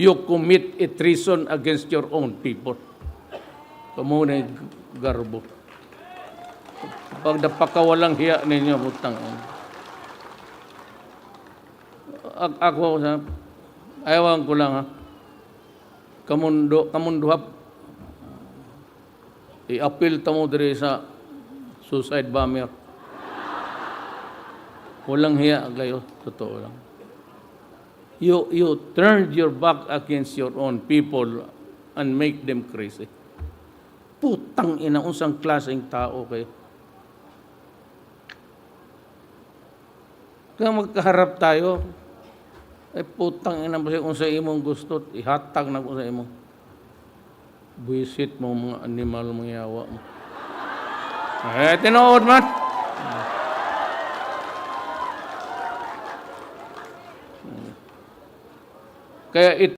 you commit a treason against your own people. Kamu na yung garbo. Pag napakawalang hiya ninyo, butang. Ak ako, sa, ayawan ko lang ha. Kamundo, kamunduhap, i-appeal ta mo sa suicide bomber. Walang hiya kayo, totoo lang. You, you turned your back against your own people and make them crazy. Putang ina, unsang klaseng tao kayo. Kaya magkaharap tayo, ay putang ina ba kung sa imong gusto, ihatag na ko sa imong. Buisit mo mga animal mga yawa mo. Eh, tinood man. Kaya it